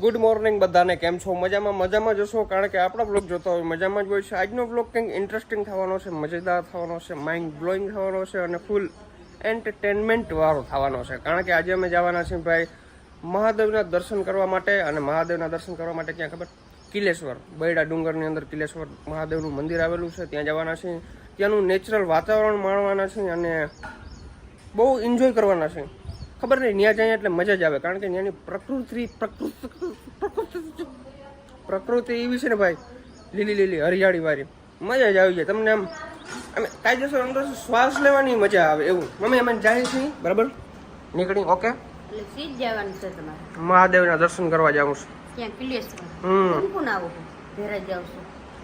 Good morning બધાને, કેમ છો? મજામાં મજામાં જશો કારણ કે આપણા બ્લોગ જોતા હોય, મજામાં જ હોય છે. આજનો બ્લોગ કંઈક ઇન્ટરેસ્ટિંગ થવાનો છે, મજેદાર થવાનો છે માઇન્ડ બ્લોઈંગ થવાનો છે અને ફૂલ એન્ટરટેનમેન્ટ વાળો થવાનો છે. કારણ કે આજે અમે જવાના છીએ ભાઈ મહાદેવના દર્શન કરવા માટે અને મહાદેવના દર્શન કરવા માટે ક્યાં ખબર? કિલેશ્વર. બૈડા ડુંગરની અંદર કિલેશ્વર મહાદેવનું મંદિર આવેલું છે, ત્યાં જવાના છીએ. ત્યાંનું નેચરલ વાતાવરણ માણવાના છીએ અને બહુ એન્જોય કરવાના છે ખબર નહીં ત્યાં જાય એટલે મજા જ આવે કારણ કે ત્યાંની પ્રકૃતિ પ્રકૃતિ પ્રકૃતિ પ્રકૃતિ એવી છે ને ભાઈ લીલી લીલી હરિયાળી વાળી. મજા જ આવી જાય તમને આમ અમે કાયદેસર અંદર શ્વાસ લેવાની મજા આવે એવું. મમ્મી અમે જાય છીએ બરાબર? નીકળી ઓકે? મહાદેવના દર્શન કરવા જાઉં છું.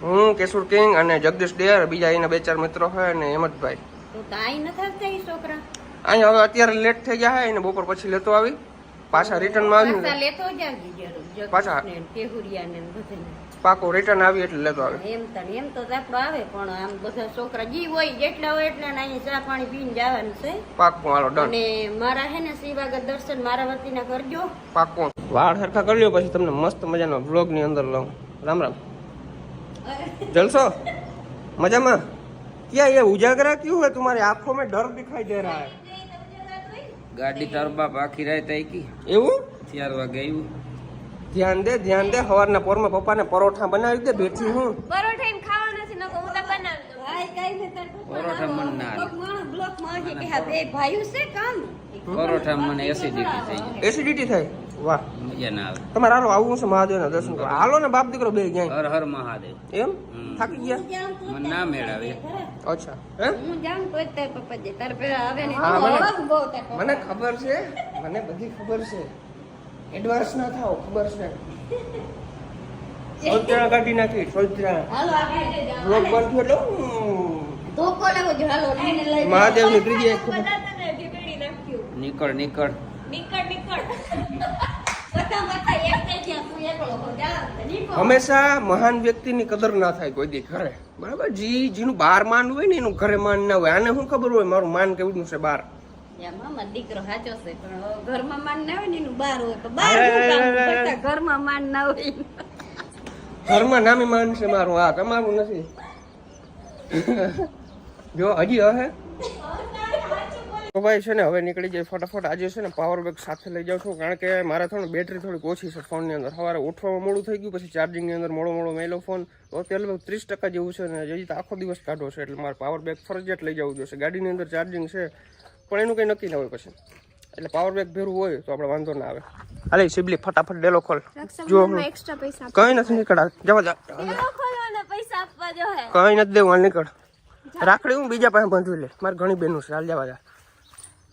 હું કેશુર કિંગ અને જગદીશ ડેર બીજા એના બે ચાર મિત્રો હોય અને હેમંતભાઈ. તો તાઈ ન આવતા છોકરા? અહીંયા હવે અત્યારે લેટ થઈ ગયા હે એને બપોર પછી લેતો આવી. પાછા રિટર્નમાં આવી લેતો જ પાછા. કેહુરિયા પાકો રિટર્ન આવી એટલે લેતો આવે. એમ તો એમ તો આપડો આવે પણ આમ બધા છોકરા જી હોય જેટલા હોય એટલા અહીં ચા પાણી પીને જવાનું છે. પાકો હાલો ડન અને મારા હે ને શ્રીવાગર દર્શન મારા વતીના કરજો. પાકો. વાળ સરખા કરી લ્યો પછી તમને મસ્ત મજાનો વ્લોગની અંદર લઉં રામ રામ. જલસો? મજામાં? ક્યાં એ ઉજાગરા ક્યું હે? તમારી આંખો મેં ડર દેખાઈ દે રહા હે. ગાડી તારો બાપ આખી રાત આવી એવું? ચાર વાગે આવ્યું ધ્યાન દે ધ્યાન દે સવારના પોરમાં પપ્પાને પરોઠા બનાવી દે બેઠી હું. પરોઠા એમ ખાવા નથી નકો હું તો બનાવી દઉં. ભાઈ કઈ ને તાર પરોઠા મન ના. કોક બ્લોકમાં કે હા બે ભાઈઓ છે કામ. પરોઠા મને એસિડિટી થઈ એસિડિટી થાય? વાહ. મજા ના આવે. તમારે હાલો આવું છે મહાદેવના દર્શન કરવા. હાલો ને બાપ દીકરો બે જાય. હર હર મહાદેવ. એમ? થાકી ગયા? મને ના મેળાવે. અચ્છા. હે? હું જાઉં તો જ પપ્પા જે તાર પેલા આવે ને હા, મને- બહુ ખબર છે મને બધી ખબર છે. એડવાન્સ ના થાવ ખબર છે. સોજરા કાઢી નાખી સોજરા હાલો આપણે બંધ થયો ધોકો લેવો જો હાલો. લઈને લઈ મહાદેવની ત્રીજી એક નીકળ નીકળ. નીકળ નીકળ. હંમેશા મહાન વ્યક્તિની કદર ના થાય કોઈ દી ઘરે. બરાબર? જી જેનું બાર માન હોય ને એનું ઘરે માન ના હોય. આને શું ખબર હોય? મારું માન કેવું છે દીકરો સાચો છે પણ હવે ઘરમાં માન ના હોય ને એનું બાર હોય તો ઘરમાં માન ના હોય. ઘરમાં નામી માન છે મારું. આ તમારું નથી. જો હજી હે? તો ભાઈ છે ને હવે નીકળી જાય ફટાફટ. આજે છે ને પાવર બેગ સાથે લઈ જાઉં છું. કારણ કે મારે થોડું બેટરી થોડીક ઓછી છે ફોનની અંદર. સવારે ઉઠવામાં મોડું થઈ ગયું પછી ચાર્જિંગની અંદર મોડો મોડો મેલો ફોન તો અત્યારે લગભગ ત્રીસ ટકા જેવું છે ને હજી તો આખો દિવસ કાઢો છે. એટલે મારે પાવર બેગ ફરજિયાત લઈ જવું જોઈશે ગાડીની અંદર ચાર્જિંગ છે પણ એનું કંઈ નક્કી ના હોય પછી. એટલે પાવર બેગ ભેરું હોય તો આપણે વાંધો ના આવે. હાલે સિબલી ફટાફટ ડેલો ખોલ. જો કંઈ કઈ નથી નીકળ જવા જા ખોલવાના પૈસા આપવા જો હે. કઈ નથી દેવું નીકળ. રાખડી હું બીજા પાસે બાંધવી લે. મારે ઘણી બહેનું છે. હાલ જવા જા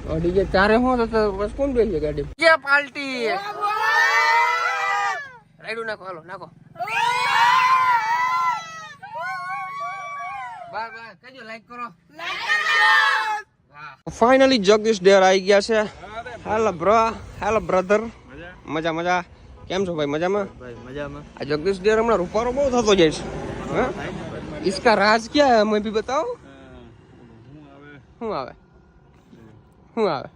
મળી ગઈ और डीजे तारे हो तो, तो बस कौन बेच गाड़ी क्या पार्टी राइडू नाखो हालो नाखो બાય બાય કજો લાઈક કરો ફાઇનલી જગદીશ ડેર આવી ગયા છે હેલો બ્રો હેલો બ્રધર મજા મજા કેમ છો ભાઈ મજામાં મજામાં આ જગદીશ ડેર હમણાં રૂપારો બહુ થતો જાય છે હા इसका राज क्या है हमें भी बताओ શું આવે શું આવે?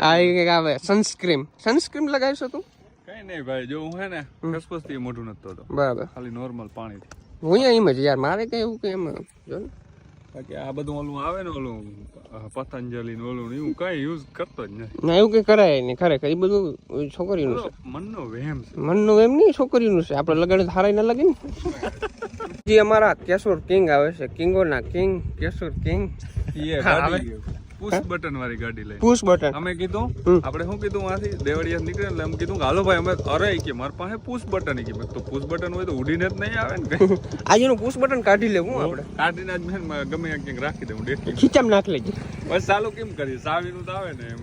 આ કંઈક આવે. સનસ્ક્રીમ સનસ્ક્રીમ લગાવીશ તું? કઈ નહીં ભાઈ જો હું હે ને ખસપસથી મોઢું નથી ધોતો. બરાબર. ખાલી નોર્મલ પાણી હું અહીંયા એમ જ યાર મારે કઈ એવું કઈ એમ જો. ને. બાકી આ બધું ઓલું આવે ને ઓલું પતંજલિ ને ઓલું એવું કઈ યુઝ કરતો જ નથી. ના એવું કઈ કરાય નહીં ખરેખર. એ બધું છોકરીનું છે. મનનો વહેમ છે. મનનું એમ નહીં છોકરીનું છે. આપણે લગન થારાય ના લગી ને. જે અમારા કેશોર કિંગ આવે છે. કિંગોના કિંગ કેશોર કિંગ. એ ગાડી પુશ બટન વાળી ગાડી લઈ. પુશ બટન અમે કીધું. આપણે શું કીધું આથી દેવળિયા નીકળે એટલે એમ કીધું કે હાલો ભાઈ અમે અરે કે મારી પાસે પુશ બટન કે. તો પુશ બટન હોય તો ઉડીને જ નહીં આવે ને કઈ આજનું પુશ બટન કાઢી લેવું આપણે. કાઢીને જ મેં ગમે ક્યાંક રાખી દઉં ડેકી ખીચામ નાખ લેજે. બસ ચાલુ કેમ કરીએ? સાવીનું તો આવે ને એમ.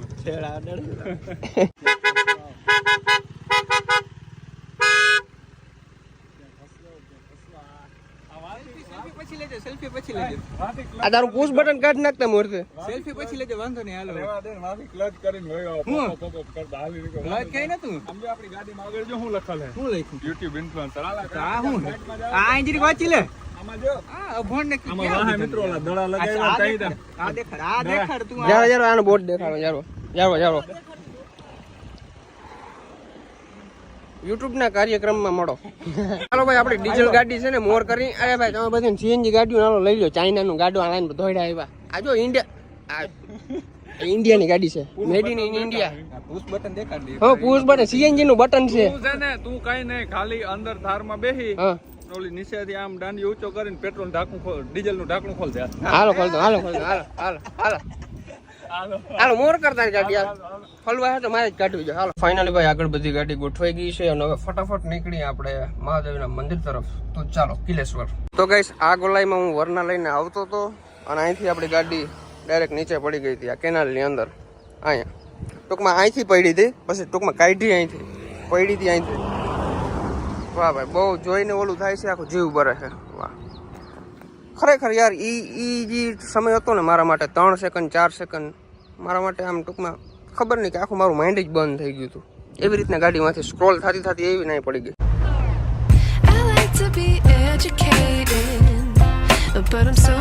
પછી લેજો સેલ્ફી પછી લેજો. આ તારું પુશ બટન કાઢી નાખતા મોરતે સેલ્ફી પછી લેજો વાંધો નહીં હાલો. રેવા દે માફી ક્લચ કરીને આવો. પોપ, પોપ, કરતા હાલી નીકળો. લજ કઈ નતું? જો આપણી ગાડીમાં આગળ જો હું લખેલ હે શું લખ્યું યુટ્યુબ ઇન્ફ્લુએન્સર આલા આ જાઓ. આ ઇન્જરી વાંચી લે? આમાં જો. આ અભણ ને આમાં વાહે મિત્રો ઓલા દડા લગાવ્યા તઈ દે. આ દેખાડ આ દેખાડ તું જારો જારો આનો બોર્ડ દેખાડો જારો જારો જારો યુટ્યુબ ના કાર્યક્રમમાં મળો. ચાલો ભાઈ આપણે ડીઝલ ગાડી છે ને મોર કરી. અરે ભાઈ તમે બધી સીએનજી ગાડીઓ નાનો લઈ લો ચાઇના નું ગાડું આને ધોઈડા આવ્યા. આ જો ઇન્ડિયા ઇન્ડિયાની ગાડી છે. Made in India push button દેખાડ હા પૂછ બટન સીએનજી નું બટન છે. તું છે ને તું કઈ નહીં ખાલી અંદર થારમાં બેહી. હા. ઓલી નીચેથી આમ દાંડી ઊંચો કરીને પેટ્રોલ ઢાંકણું ખોલ ડીઝલનું ઢાંકણું ખોલ દે હાલો ખોલ દો હાલો ખોલ દો હાલો હાલો હાલો. હાલો, મોર કરતા ગાડી ફલવા હે તો મારે જ કાઢવી છે. હાલો. ફાઇનલી ભાઈ, આગળ બધી ગાડી ગોઠવાઈ ગઈ છે અને હવે ફટાફટ નીકળી આપણે મહાદેવના મંદિર તરફ. તો ચાલો, કિલેશ્વર. તો ગાઈસ આ ગોલાઈમાં હું વરના લઈને આવતો હતો અને અહીંથી આપણી ગાડી ડાયરેક્ટ નીચે પડી ગઈ હતી, આ કેનાલની અંદર. અહીંયા. ટૂંકમાં અહીંથી પડી હતી, પછી ટૂંકમાં કાઢી અહીંથી. પડી હતી અહીંથી. વાહ ભાઈ, બહુ જોઈને ઓલું થાય છે, આખું જીવ ભરે છે. ખરેખર યાર એ એ જે સમય હતો ને મારા માટે, ત્રણ સેકન્ડ ચાર સેકન્ડ મારા માટે આમ ટૂંકમાં ખબર નહીં કે આખું મારું માઇન્ડ જ બંધ થઈ ગયું હતું. એવી રીતના ગાડીમાંથી સ્ક્રોલ થતી થતી એવી નહીં પડી ગઈ. But I'm so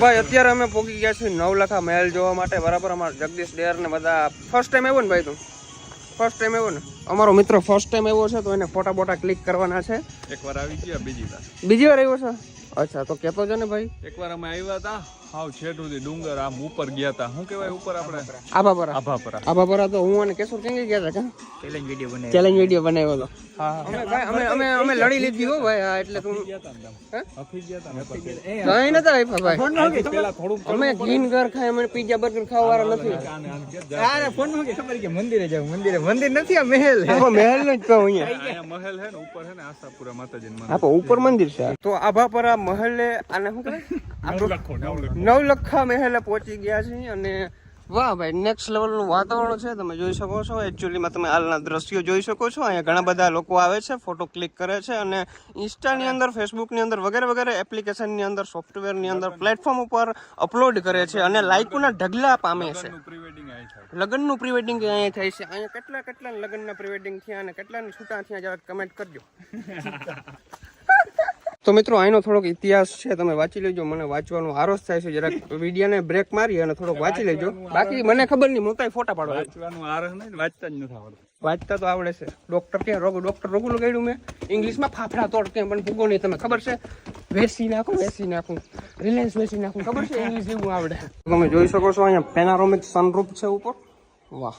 ભાઈ અત્યારે અમે પહોંચી ગયા છીએ નવલખા મહેલ જોવા માટે. બરાબર અમારા જગદીશ ડેર ને બધા ફર્સ્ટ ટાઈમ આવ્યો ને ભાઈ તું? ફર્સ્ટ ટાઈમ આવ્યો ને? અમારો મિત્ર ફર્સ્ટ ટાઈમ આવ્યો છે તો એને ફોટા બોટા ક્લિક કરવાના છે. એકવાર આવી ગયા બીજી વાર. બીજી વાર આવ્યો છે? અચ્છા તો કહેતો છે ને ભાઈ. એકવાર અમે આવ્યા હતા. હાવ છેટ સુધી ડુંગર આમ ઉપર ગયા હતા શું કહેવાય ઉપર આપણે? આભાપરા. આભાપરા. આભાપરા તો હું અને કેશોર કેંગે ગયા હતા ચેલેન્જ વિડિયો બનાવ્યો. ચેલેન્જ વિડિયો બનાવ્યો હતો. અમે અમે અમે અમે લડી લીધી હો ભાઈ હા એટલે તું હે? હફી ગયા હતા કઈ નતા આપ્યા ભાઈ. પેલા થોડુંક અમે ગ્રીન ઘર ખાય અમે પીઝા બર્ગર ખાવા વાળા નથી. આને આને કે જા. અરે ફોનમાં ખબર કે મંદિરે જાવ મંદિરે. મંદિર નથી આ મહેલ. છે. આમાં મહેલ નો જ કહું અહીંયા. મહેલ હે ને ઉપર હે ને આશાપુરા માતાજીનું મંદિર. હા ઉપર મંદિર છે. તો આભાપરા મહેલ આને શું કહેવાય? નવલખો, નવલખો. નવલખા મહેલે પહોંચી ગયા છે અને વાહ ભાઈ નેક્સ્ટ લેવલનું વાતાવરણ છે તમે જોઈ શકો છો. એકચ્યુઅલીમાં તમે હાલના દ્રશ્યો જોઈ શકો છો. અહીંયા ઘણા બધા લોકો આવે છે ફોટો ક્લિક કરે છે અને ઇન્સ્ટાની અંદર ફેસબુકની અંદર વગેરે વગેરે એપ્લિકેશનની અંદર સોફ્ટવેરની અંદર પ્લેટફોર્મ ઉપર અપલોડ કરે છે અને લાઇકોના ઢગલા પામે છે. પ્રી-વેડિંગ લગ્નનું પ્રી વેડિંગ અહીંયા થાય છે. અહીંયા કેટલા કેટલા લગ્નના પ્રી વેડિંગ થયા અને કેટલાની છૂટા થયા જરા કમેન્ટ કરજો. તો મિત્રો અહીંનો થોડોક ઇતિહાસ છે તમે વાંચી લેજો. મને વાંચવાનો આરોસ થાય છે જરાક વિડીયાને બ્રેક મારી અને થોડોક વાંચી લેજો. બાકી મને ખબર નહીં મોટા ફોટા પાડવા વાંચવાનું આરસ નહીં વાંચતા જ નથી આવડતું. વાંચતા તો આવડે છે. ડોક્ટર ક્યાં? રોગ ડોક્ટર રોગું લગાડ્યું મેં. ઇંગ્લિશમાં ફાફડા તોડ કે પણ ભૂગો નહીં તમે ખબર છે? વેસી નાખું વેસી નાખું. રિલાયન્સ વેસી નાખું ખબર છે? ઇંગ્લિશ એવું આવડે. તમે જોઈ શકો છો અહીંયા પેનારોમિક સનરૂપ છે ઉપર. વાહ.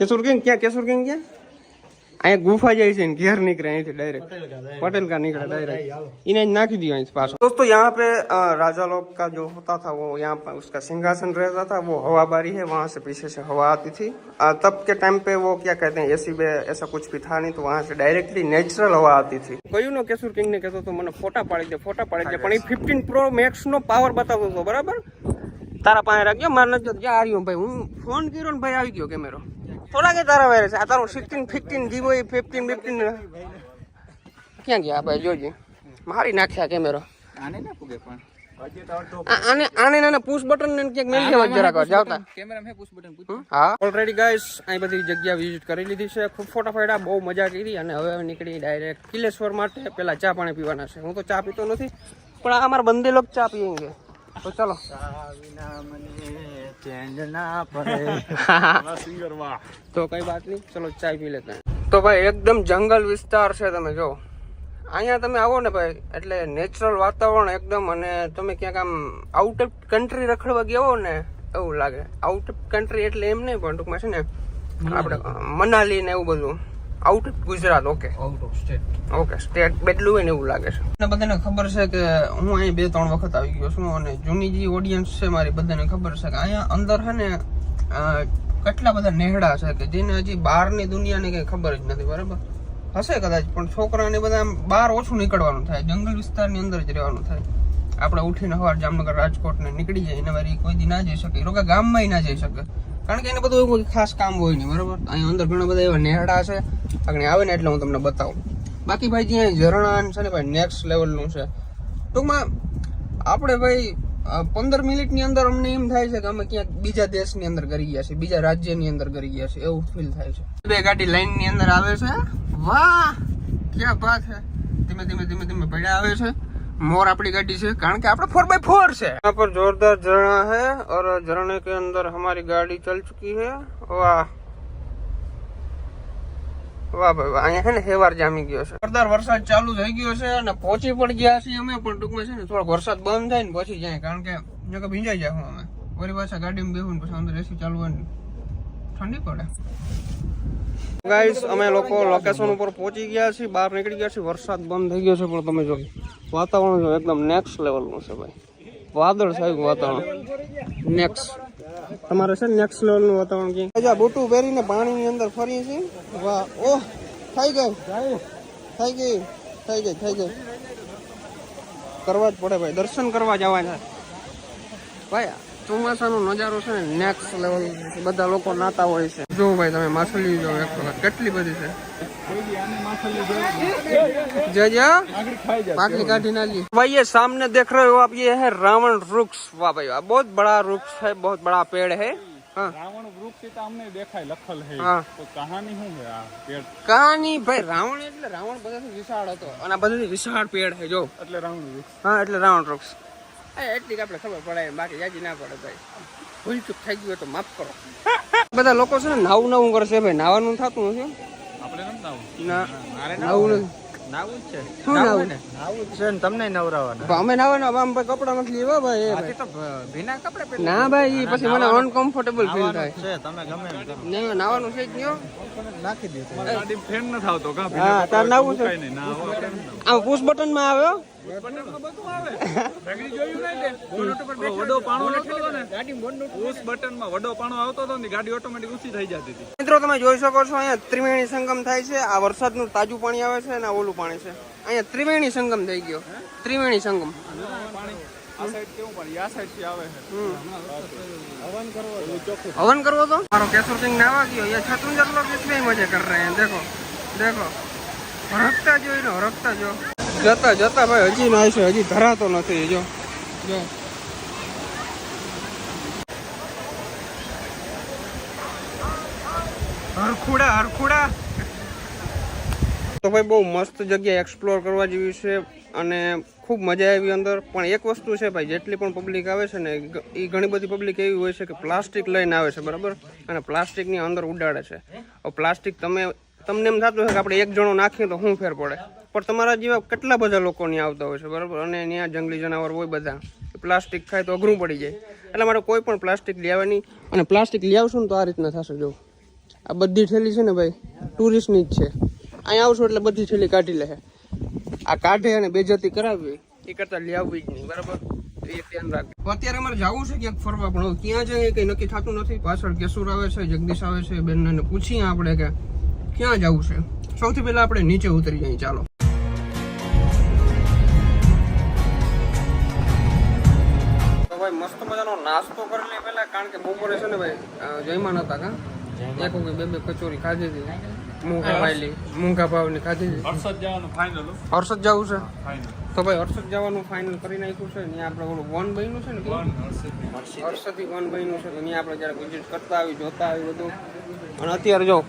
કેશુર કિંગ ક્યાં? કેસુર કિંગ ક્યાં? અહીંયા ગુફા જાય છે ને ઘેર નીકળે અહીંથી ડાયરેક્ટ पटेल का निकला डायरेक्ट इन्हें नाक दिया इस पास दोस्तों यहाँ पे अ, राजा लोग का जो होता था वो यहाँ पर उसका सिंहासन रहता था वो हवा बारी है वहाँ से पीछे से हवा आती थी अ, तब के टाइम पे वो क्या कहते हैं एसी में ऐसा कुछ भी था नहीं तो वहाँ से डायरेक्टली नेचुरल हवा आती थी કયું નો કેશુર કિંગ ને કહેતો તો મને ફોટા પાડી દે ફોટા પાડી દે પણ એ ફિફ્ટીન પ્રો મેક્સ નો પાવર બતાવતો હતો બરાબર તારા પાસે રાખજો મારે નથી જોતું. ક્યાં આવ્યો ભાઈ હું ફોન કર્યો ને ભાઈ આવી ગયો કેમેરો થોડા કે તારા વાયરસ આ તારું સિક્સટીન ફિફ્ટીન જીવો એ ફિફ્ટીન ફિફ્ટીન ક્યાં ગયા ભાઈ? જોજે. મારી નાખ્યા કેમેરો આને ના પૂગે પણ? આને આને નાના પુશ બટન ને ક્યાંક મેળ દેવા જરાક જાવતા. કેમેરા મેં પુશ બટન પૂછ્યું હા. ઓલરેડી ગાઈસ અહીં બધી જગ્યા વિઝિટ કરી લીધી છે. ખૂબ ફોટા પાડ્યા બહુ મજા કરી અને હવે નીકળી ડાયરેક્ટ કિલેશ્વર માટે પેલા ચા પાણી પીવાના છે. હું તો ચા પીતો નથી પણ આ અમારા બંદે લોક ચા પીએંગે તો ચલો. તો કઈ વાત નહીં. ચલો ચાય પી લેતા તો ભાઈ એકદમ જંગલ વિસ્તાર છે તમે જો. અહીંયા તમે આવો ને ભાઈ એટલે નેચરલ વાતાવરણ એકદમ અને તમે ક્યાંક આમ આઉટ ઓફ કન્ટ્રી રખડવા ગયા હો ને એવું લાગે. આઉટ ઓફ કન્ટ્રી એટલે એમ નહીં પણ ટૂંકમાં છે ને આપણે મનાલી ને એવું બધું. Out of Gujarat okay out of state okay state બેટલું હોય ને એવું લાગે છે. બધાને ખબર છે કે હું અહીં બે ત્રણ વખત આવી ગયો છું અને જૂની જે ઓડિયન્સ છે મારી બધાને ખબર છે કે અહીંયા અંદર છે ને કેટલા બધા નેહડા છે કે જેને હજી બહારની દુનિયાની કંઈ ખબર જ નથી બરાબર? હશે કદાચ પણ છોકરાને બધા બહાર ઓછું નીકળવાનું થાય જંગલ વિસ્તારની અંદર જ રહેવાનું થાય. આપણે ઉઠીને સવાર જામનગર રાજકોટને નીકળી જાય એના વારી કોઈ દી ના જઈ શકે રોકા ગામમાં ના જઈ શકે. કારણ કે એને બધું એવું ખાસ કામ હોય નહીં, બરાબર? અહીંયા અંદર ઘણા બધા એવા નેહડા છે, આગળ આવે ને એટલે હું તમને બતાવું. બાકી ભાઈ જ્યાં ઝરણા છે ને ભાઈ નેક્સ્ટ લેવલનું છે. ટૂંકમાં, આપણે ભાઈ પંદર મિનિટની અંદર અમને એમ થાય છે કે અમે ક્યાંક બીજા દેશની અંદર કરી ગયા છીએ, બીજા રાજ્યની અંદર કરી ગયા છીએ, એવું ફીલ થાય છે. બે ગાડી લાઈનની અંદર આવે છે. વાહ! ક્યાં બાત છે ધીમે ધીમે ધીમે ધીમે પડ્યા આવે છે. મોર આપણી ગાડી છે કારણ કે આપણે ફોર બાય ફોર છે यहाँ पर जोरदार झरना है और झरने के अंदर हमारी गाड़ी चल चुकी है वाह વાહ ભાઈ વાહ અહીંયા છે ને હેવાર જામી ગયો છે જોરદાર વરસાદ ચાલુ થઈ ગયો છે અને પહોંચી પણ ગયા છીએ અમે પણ ટૂંકમાં છે ને થોડોક વરસાદ બંધ થાય ને પછી જાય કારણ કે નકર ભીંજાઈ જાય અમે વળી પાછા ગાડીમાં બેહું ને પછી અંદર એસી ચાલુ હોય ને ઠંડી પડે. અમે લોકો લોકેશન ઉપર પહોંચી ગયા છીએ, બહાર નીકળી ગયા છીએ. વરસાદ બંધ થઈ ગયો છે, પણ તમે જો વાતાવરણ જો એકદમ નેક્સ્ટ લેવલનું છે ભાઈ. વાદળ સાહેબ વાતાવરણ. નેક્સ્ટ તમારે છે નેક્સ્ટ લેવલનું વાતાવરણ કે જા બૂટું પહેરીને પાણીની અંદર ફરીએ છીએ. વાહ, ઓહ, થઈ ગઈ થઈ ગઈ થઈ ગઈ થઈ ગઈ કરવા જ પડે ભાઈ, દર્શન કરવા જવાના ભાઈ ચોમાસાનો નજારો છે ને નેક્સ્ટ લેવલ બધા લોકો નાતા હોય છે જો ભાઈ તમે માછલી જો એક વખત કેટલી બધી છે जय जय पाकली काटी ना ली भाई ये सामने देख रहे हो आप ये है रावण वृक्ष वाह भाई वाह बहुत बड़ा वृक्ष है बहुत बड़ा पेड़ है हाँ રાવણ વૃક્ષ તો અમને દેખાય લખલ હે હા. તો કહાની શું છે આ પેડ કહાની ભાઈ રાવણ એટલે રાવણ બધાથી વિશાળ હતો અને આ બધાથી વિશાળ પેડ છે જો એટલે રાવણ વૃક્ષ હા એટલે રાવણ વૃક્ષ એટલી આપણે ખબર પડે બાકી જાજી ના પડે ભાઈ. ભૂલ થઈ ગયું તો માફ કરો. બધા લોકો છે ને નાવું નાવું કરશે ભાઈ. નાવાનું થતું નથી આપણે નથી નાવું. નાવું નથી. નાવું જ છે. શું નાવું નાવું? જ છે ને તમને નવરાવાના. અમે નાવાના આમ ભાઈ કપડા નથી લેવા ભાઈ તો ભીના કપડે ના ભાઈ પછી મને અનકમ્ફર્ટેબલ ફીલ થાય. છે તમે ગમે ના નાવાનું છે જ નહીં નાખી દીધું ગાડી ફેન નથી આવતો કા હા તાર નાવું છે. આમ પુશ બટનમાં આવ્યો ત્રિવેણી સંગમ થાય છે. આ વરસાદનું તાજું પાણી આવે છે ઓલું પાણી છે. અહીંયા ત્રિવેણી સંગમ થઈ ગયો. ત્રિવેણી સંગમ. હવન કરવો તો મારો કેશોર સિંહ નાવા ગયો. છતુંજર લોગ મજા કર રહે હે દેખો દેખો. હરકતા જોઈ લો હરકતા જો જતા જતા ભાઈ, હજી ના છે હજી ધરાતો નથી, જો. જો. હરખુડા હરખુડા. તો ભાઈ બહુ મસ્ત જગ્યા એક્સપ્લોર કરવા જેવી છે અને ખૂબ મજા આવી અંદર. પણ એક વસ્તુ છે ભાઈ, જેટલી પણ પબ્લિક આવે છે ને એ ઘણી બધી પબ્લિક એવી હોય છે કે પ્લાસ્ટિક લઈને આવે છે, બરાબર? અને પ્લાસ્ટિકની અંદર ઉડાડે છે. પ્લાસ્ટિક તમે, તમને એમ થતું હોય કે આપણે એક જણો નાખીએ તો શું ફેર પડે? પણ તમારા જેવા કેટલા બધા લોકો ત્યાં આવતા હોય છે, બરાબર? અને ત્યાં જંગલી જનાવર હોય બધા. પ્લાસ્ટિક ખાય તો અઘરું પડી જાય. એટલા માટે કોઈ પણ પ્લાસ્ટિક લેવાની અને પ્લાસ્ટિક લેવશો ને તો આ રીતના થશે, જો. આ બધી થેલી છે ને ભાઈ, ટુરિસ્ટની જ છે. અહીંયા આવશો એટલે બધી થેલી કાઢી લે આ કાઢે અને બેજતી કરાવવી. એ કરતાં લઈ આવવી જ નહીં, બરાબર? અત્યારે અમારે જવું છે ક્યાંક ફરવા, પણ ક્યાં જઈએ કઈ નક્કી થતું નથી. પાછળ કેશુર આવે છે, જગદીશ આવે છે, બેનને પૂછીએ આપણે કે ક્યાં જવું છે. સૌથી પહેલા આપણે નીચે ઉતરી જઈએ, ચાલો. ભાઈ મસ્ત મજાનો નાસ્તો કરી લે પહેલા કારણ કે બપોરે છે ને ભાઈ અ, જયમાન હતા કા? એક વખત બે બે કચોરી ખાધી હતી. મૂંગા ભાઈલી મૂંગા ભાવની ખાધી હતી. હર્ષદ જવાનું ફાઇનલ હર્ષદ જવું છે? તો ભાઈ હર્ષદ જવાનું ફાઇનલ કરી નાખ્યું છે. ત્યાં આપણે ઓલું વન બન્યું છે ને હર્ષદથી હર્ષદી વન બન્યું છે. તો ત્યાં આપણે જ્યારે વિઝિટ કરતા આવી જોતા આવી બધું. અને અત્યારે જો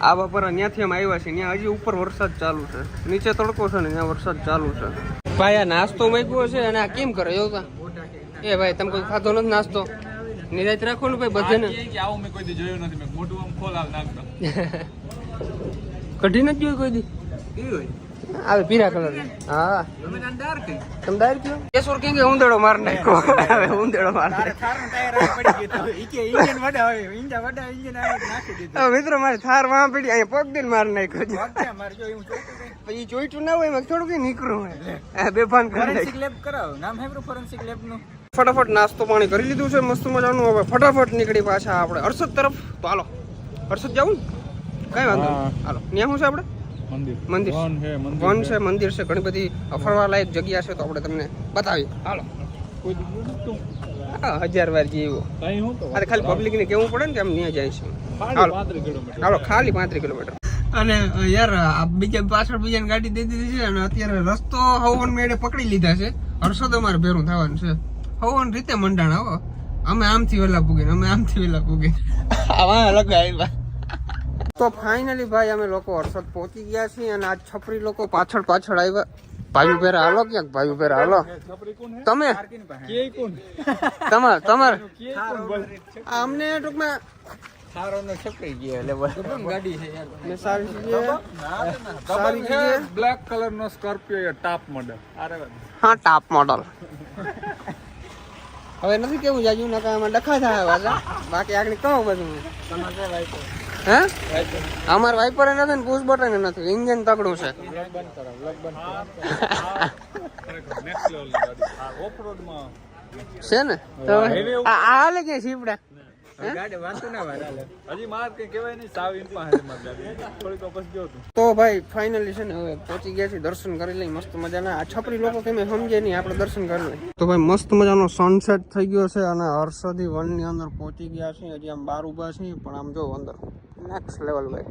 આ બપોરે ત્યાંથી અમે આવ્યા છીએ. ત્યાં હજી ઉપર વરસાદ ચાલુ છે. નીચે તડકો છે ને ત્યાં વરસાદ ચાલુ છે. ભાઈ આ નાસ્તો મૂક્યો છે અને આ કેમ કરે જોતા? એ ભાઈ તમે કોઈ ખાધો નથી નાસ્તો? નિરાત રાખો ને ભાઈ બધાને. આવું મેં કોઈ દી જોયું નથી. મેં મોટું આમ ખોલ આવ નાખતો. કઢી નથી જોયું કોઈ દી? આવે પીરા કલર. હા. તમે ડાયર કયો કેસોર કે ઉંદેડો માર નાખ્યો? હવે ઉંદેડો માર નાખ્યો. મિત્રો મારે થાર વાં પડી અહીંયા પગ દિલ માર નાખ્યો પછી જોઈતું ના હોય એમાં થોડું કઈ નીકળું હોય. બે ભાન કરી નાખ્યું. લેબ કરાવો. નામ હે ફોરેન્સિક લેબનું? ફટાફટ નાસ્તો પાણી કરી લીધું છે મસ્ત મજાનું. હવે ફટાફટ નીકળી પાછા આપણે હર્ષદ તરફ. તો હાલો હર્ષદ જવું કઈ વાંધો હાલો ત્યાં શું છે આપણે? મંદિર. મંદિર. વન છે મંદિર છે. ઘણી બધી ફરવા લાયક જગ્યા છે તો આપણે તમને બતાવીએ. હાલો. હજાર વાર જેવું અરે ખાલી પબ્લિક ને કેવું પડે ને કે આમ ત્યાં જાય છે. હાલો. ખાલી પાંત્રીસ કિલોમીટર. અને યાર બીજા પાછળ બીજાની ગાડી દે દીધી છે અને અત્યારે રસ્તો હવન મેળે પકડી લીધા છે. હર્ષદ અમારે ભેરું થવાનું છે. હવન રીતે મંડાણ હો. અમે આમથી વેલા પૂગીને અમે આમથી વેલા પૂગીને. આવા અલગ આવ્યા. તો ફાઇનલી ભાઈ અમે લોકો હર્ષદ પહોંચી ગયા છીએ અને આ છપરી લોકો પાછળ પાછળ આવ્યા. ભાઈ પેરા હાલો ક્યાંક? ભાઈ પેરા હાલો. તમે? તમાર તમાર? અમને ટૂંકમાં સારો છપરી ગયો એટલે ગાડી છે યાર. સારી સારી બ્લેક કલર નો. સ્કોર્પિયો ટાપ મોડલ હા ટાપ મોડલ હવે નથી કેવું જાજુ નકા આમાં ડખા થાય પાછા બાકી આગળ કહો બધું. હે? અમાર વાઇપર નથી ને પુશ બટન નથી ઇન્જિન તકડું છે. છે ને? તો હાલે કે સીપડા? તું ભાઈ ફાઇનલી છે ને હવે પહોંચી ગયા છીએ દર્શન કરી લઈ મસ્ત મજાના. આ છપરી લોકો કેમ સમજે નહીં આપણે દર્શન કરી લઈ તો ભાઈ મસ્ત મજાનો સનસેટ થઈ ગયો છે અને હર્ષદી વનની અંદર પહોંચી ગયા છે હજી આમ બાર ઊભા છીએ પણ આમ જો અંદર નેક્સ્ટ લેવલ ભાઈ.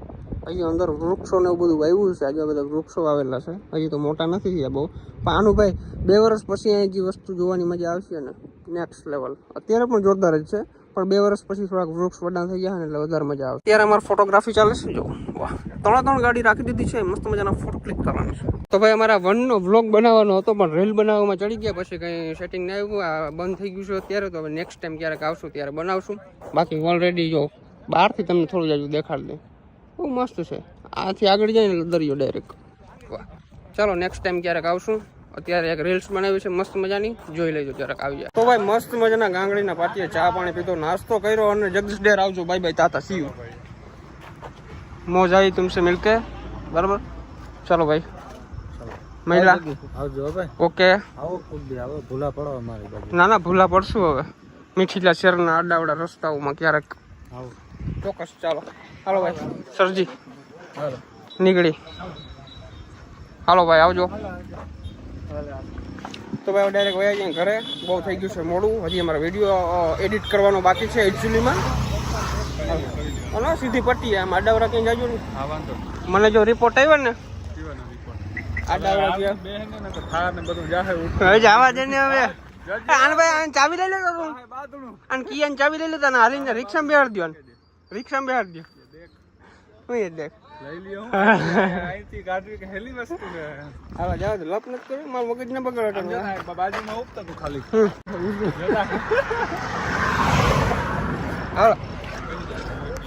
હજી અંદર વૃક્ષો ને એવું બધું વાવ્યું છે. આજે બધા વૃક્ષો આવેલા છે. હજી તો મોટા નથી થયા બહુ. પણ આનું ભાઈ બે વર્ષ પછી અહીં જે વસ્તુ જોવાની મજા આવશે ને નેક્સ્ટ લેવલ અત્યારે પણ જોરદાર જ છે. પણ બે વર્ષ પછી થોડાક વૃક્ષ વડા થઈ ગયા એટલે વધારે મજા આવે. ત્યારે અમારે ફોટોગ્રાફી ચાલે છે, જો. વાહ. ત્રણ ત્રણ ગાડી રાખી દીધી છે, મસ્ત મજાના ફોટો ક્લિક કરવાના તો ભાઈ અમારા વનનો વ્લોગ બનાવવાનો હતો, પણ રીલ બનાવવામાં ચડી ગયા, પછી કંઈ સેટિંગ ના આવ્યું, આ બંધ થઈ ગયું છે અત્યારે, તો હવે નેક્સ્ટ ટાઈમ ક્યારેક આવશું, ત્યારે બનાવશું. બાકી ઓલરેડી જો, બહારથી તમને થોડું જાજુ દેખાડી દે. બહુ મસ્ત છે. આથી આગળ જાય ને દરિયો ડાયરેક્ટ વાહ. ચાલો નેક્સ્ટ ટાઈમ ક્યારેક આવશું. અત્યારે એક રીલ્સ બનાવી છે મસ્ત મજાની. જોઈ લેજો જરાક આવી જાય. તો ભાઈ મસ્ત મજાના ગાંગડીના પાટીએ ચા પાણી પીધો નાસ્તો કર્યો અને જગદીશ ડેર આવજો. Bye bye tata see you મોજ આવી તુમસે મિલકે. બરાબર? ચલો ભાઈ. મહિલા આવજો હવે ઓકે. આવો ખુદ બી આવો. ભૂલા પડો અમારી બાજુ. ના ના ભૂલા પડશું હવે. મીઠીલા શહેરના આડાવડા રસ્તાઓમાં ક્યારેક. આવો. ચોક્કસ ચાલો. હાલો ભાઈ. સરજી. નીકળી. હાલો ભાઈ આવજો. તો ભાઈ ડાયરેક્ટ વયા જઈએ ઘરે બહુ થઈ ગયું છે મોડું. હજી અમારે વીડિયો એડિટ કરવાનો બાકી છે એકચ્યુઅલીમાં અને સીધી પટ્ટી આમ આડાવરા ક્યાં જાજો ને મને જો રિપોર્ટ આવ્યો ને આડાવરા ગયા હવે જવા દે ને હવે આને ભાઈ આને ચાવી લઈ લેતો તું. કિયાને ચાવી લઈ લેતા ને હાલીને રિક્ષામાં બેહાડ દો રિક્ષામાં બેહાડી દો એ દેખ. લઈ લ્યો. અહીંથી ગાડી કે હેલી વસ્તુ છે આવા જાવ તો લપ નથી કર્યું? મારું મગજ ના બગાડો બાજુમાં ઉપતા તું ખાલી. હાલો.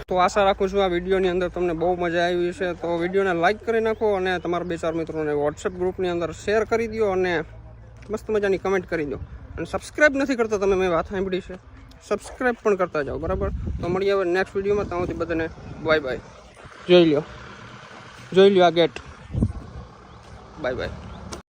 તો આશા રાખું છું આ વિડીયોની અંદર તમને બહુ મજા આવી છે તો વિડીયોને લાઇક કરી નાખો અને તમારા બે ચાર મિત્રોને વોટ્સએપ ગ્રુપની અંદર શેર કરી દો અને મસ્ત મજાની કમેન્ટ કરી દો. અને સબસ્ક્રાઈબ નથી કરતા તમે મેં વાત સાંભળી છે. સબસ્ક્રાઈબ પણ કરતા જાઓ બરાબર? તો મળીએ હવે નેક્સ્ટ વિડીયોમાં. ત્યાંથી બધાને બાય બાય જોઈ લ્યો. જોઈ લ્યો આ ગેટ. Bye bye